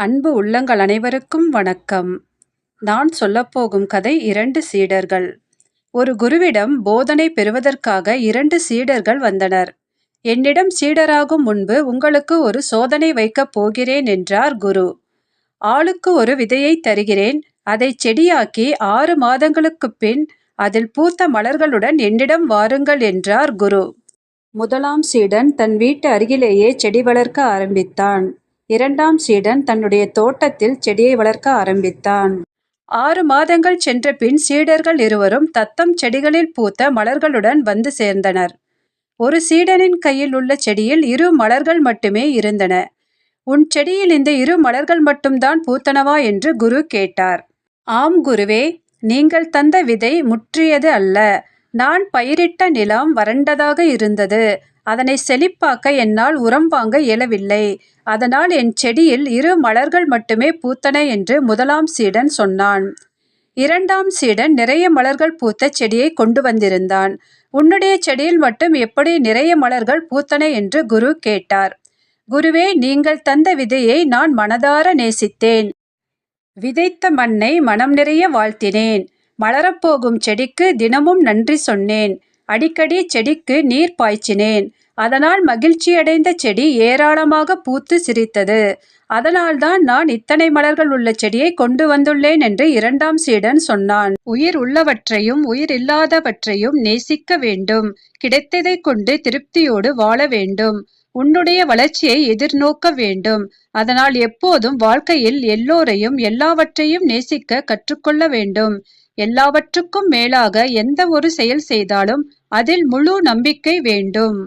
அன்பு உள்ளங்கள் அனைவருக்கும் வணக்கம். நான் சொல்லப்போகும் கதை இரண்டு சீடர்கள். ஒரு குருவிடம் போதனை பெறுவதற்காக இரண்டு சீடர்கள் வந்தனர். என்னிடம் சீடராகும் முன்பு உங்களுக்கு ஒரு சோதனை வைக்கப் போகிறேன் என்றார் குரு. ஆளுக்கு ஒரு விதையை தருகிறேன். அதை செடியாக்கி ஆறு மாதங்களுக்குப் பின் அதில் பூத்த மலர்களுடன் என்னிடம் வாருங்கள் என்றார் குரு. முதலாம் சீடன் தன் வீட்டு அருகிலேயே செடி வளர்க்க ஆரம்பித்தான். இரண்டாம் சீடன் தன்னுடைய தோட்டத்தில் செடியை வளர்க்க ஆரம்பித்தான். ஆறு மாதங்கள் சென்ற பின் சீடர்கள் இருவரும் தத்தம் செடிகளில் பூத்த மலர்களுடன் வந்து சேர்ந்தனர். ஒரு சீடனின் கையில் உள்ள செடியில் இரு மலர்கள் மட்டுமே இருந்தன. உன் செடியில் இந்த இரு மலர்கள் மட்டும்தான் பூத்தனவா என்று குரு கேட்டார். ஆம் குருவே நீங்கள் தந்த விதை முற்றியது அல்ல. நான் பயிரிட்ட நிலம் வறண்டதாக இருந்தது. அதனை செழிப்பாக்க என்னால் உரம் வாங்க இயலவில்லை. அதனால் என் செடியில் இரு மலர்கள் மட்டுமே பூத்தன என்று முதலாம் சீடன் சொன்னான். இரண்டாம் சீடன் நிறைய மலர்கள் பூத்த செடியை கொண்டு வந்திருந்தான். உன்னுடைய செடியில் மட்டும் எப்படி நிறைய மலர்கள் பூத்தன என்று குரு கேட்டார். குருவே நீங்கள் தந்த விதையை நான் மனதார நேசித்தேன். விதைத்த மண்ணை மனம் நிறைய வாழ்த்தினேன். மலரப்போகும் செடிக்கு தினமும் நன்றி சொன்னேன். அடிக்கடி செடிக்கு நீர் பாய்ச்சினேன். அதனால் மகிழ்ச்சியடைந்த செடி ஏராளமாக பூத்து சிரித்தது. அதனால்தான் நான் இத்தனை மலர்கள் உள்ள செடியை கொண்டு வந்துள்ளேன் என்று இரண்டாம் சீடன் சொன்னான். உயிர் உள்ளவற்றையும் உயிர் இல்லாதவற்றையும் நேசிக்க வேண்டும். கிடைத்ததை கொண்டு திருப்தியோடு வாழ வேண்டும். உன்னுடைய வளர்ச்சியை எதிர்நோக்க வேண்டும். அதனால் எப்போதும் வாழ்க்கையில் எல்லோரையும் எல்லாவற்றையும் நேசிக்க கற்றுக்கொள்ள வேண்டும். எல்லாவற்றுக்கும் மேலாக எந்த ஒரு செயல் செய்தாலும் அதில் முழு நம்பிக்கை வேண்டும்.